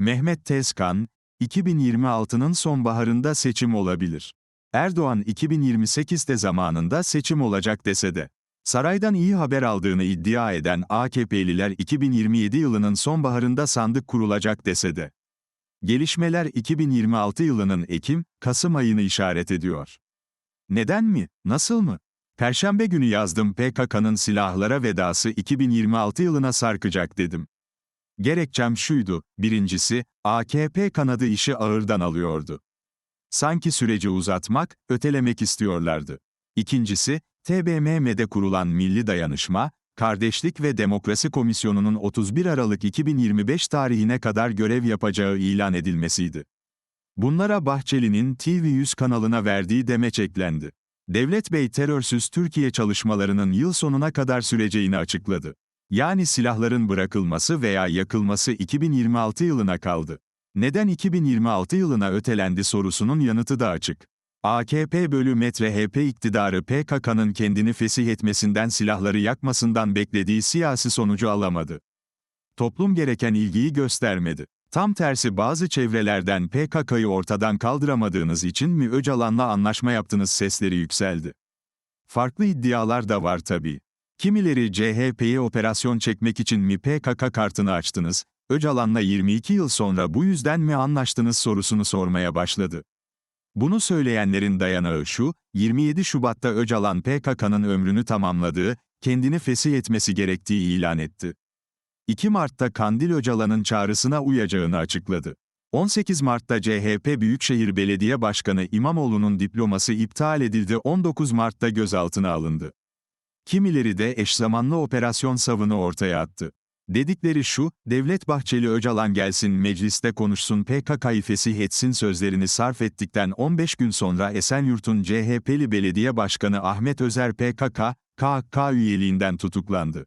Mehmet Tezkan, 2026'nın sonbaharında seçim olabilir. Erdoğan 2028'de zamanında seçim olacak dese de, saraydan iyi haber aldığını iddia eden AKP'liler 2027 yılının sonbaharında sandık kurulacak dese de, gelişmeler 2026 yılının Ekim, Kasım ayını işaret ediyor. Neden mi, nasıl mı? Perşembe günü yazdım PKK'nın silahlara vedası 2026 yılına sarkacak dedim. Gerekçem şuydu, birincisi, AKP kanadı işi ağırdan alıyordu. Sanki süreci uzatmak, ötelemek istiyorlardı. İkincisi, TBMM'de kurulan Milli Dayanışma, Kardeşlik ve Demokrasi Komisyonu'nun 31 Aralık 2025 tarihine kadar görev yapacağı ilan edilmesiydi. Bunlara Bahçeli'nin TV100 kanalına verdiği demeç eklendi. Devlet Bey terörsüz Türkiye çalışmalarının yıl sonuna kadar süreceğini açıkladı. Yani silahların bırakılması veya yakılması 2026 yılına kaldı. Neden 2026 yılına ötelendi sorusunun yanıtı da açık. AKP bölü metre HP iktidarı PKK'nın kendini fesih etmesinden silahları yakmasından beklediği siyasi sonucu alamadı. Toplum gereken ilgiyi göstermedi. Tam tersi bazı çevrelerden PKK'yı ortadan kaldıramadığınız için mi Öcalan'la anlaşma yaptınız sesleri yükseldi. Farklı iddialar da var tabii. Kimileri CHP'ye operasyon çekmek için mi PKK kartını açtınız, Öcalan'la 22 yıl sonra bu yüzden mi anlaştınız sorusunu sormaya başladı. Bunu söyleyenlerin dayanağı şu, 27 Şubat'ta Öcalan PKK'nın ömrünü tamamladığı, kendini fesih etmesi gerektiği ilan etti. 2 Mart'ta Kandil Öcalan'ın çağrısına uyacağını açıkladı. 18 Mart'ta CHP Büyükşehir Belediye Başkanı İmamoğlu'nun diploması iptal edildi 19 Mart'ta gözaltına alındı. Kimileri de eş zamanlı operasyon savını ortaya attı. Dedikleri şu, Devlet Bahçeli Öcalan gelsin mecliste konuşsun PKK'yı fesih etsin sözlerini sarf ettikten 15 gün sonra Esenyurt'un CHP'li belediye başkanı Ahmet Özer PKK, KK üyeliğinden tutuklandı.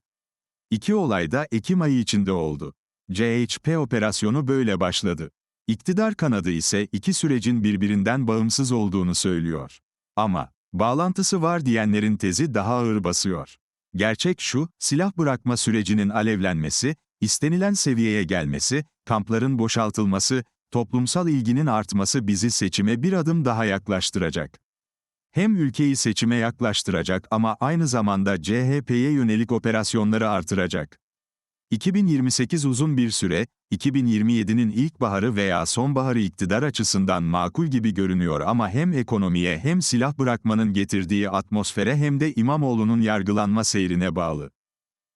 İki olay da Ekim ayı içinde oldu. CHP operasyonu böyle başladı. İktidar kanadı ise iki sürecin birbirinden bağımsız olduğunu söylüyor. Ama, bağlantısı var diyenlerin tezi daha ağır basıyor. Gerçek şu, silah bırakma sürecinin alevlenmesi, istenilen seviyeye gelmesi, kampların boşaltılması, toplumsal ilginin artması bizi seçime bir adım daha yaklaştıracak. Hem ülkeyi seçime yaklaştıracak ama aynı zamanda CHP'ye yönelik operasyonları artıracak. 2028 uzun bir süre, 2027'nin ilkbaharı veya sonbaharı iktidar açısından makul gibi görünüyor ama hem ekonomiye hem silah bırakmanın getirdiği atmosfere hem de İmamoğlu'nun yargılanma seyrine bağlı.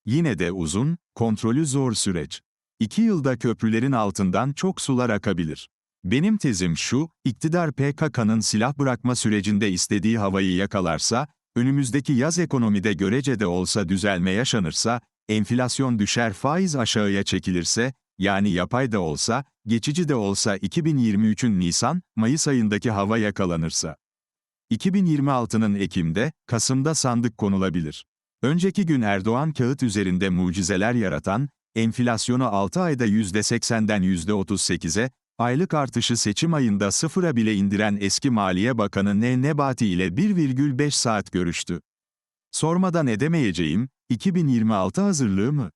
Yine de uzun, kontrolü zor süreç. İki yılda köprülerin altından çok sular akabilir. Benim tezim şu, iktidar PKK'nın silah bırakma sürecinde istediği havayı yakalarsa, önümüzdeki yaz ekonomide görece de olsa düzelme yaşanırsa, enflasyon düşer faiz aşağıya çekilirse, yani yapay da olsa, geçici de olsa 2023'ün Nisan, Mayıs ayındaki hava yakalanırsa. 2026'nın Ekim'de, Kasım'da sandık konulabilir. Önceki gün Erdoğan kağıt üzerinde mucizeler yaratan, enflasyonu 6 ayda %80'den %38'e, aylık artışı seçim ayında sıfıra bile indiren eski Maliye Bakanı Ne Nebati ile 1,5 saat görüştü. Sormadan edemeyeceğim, 2026 hazırlığı mı?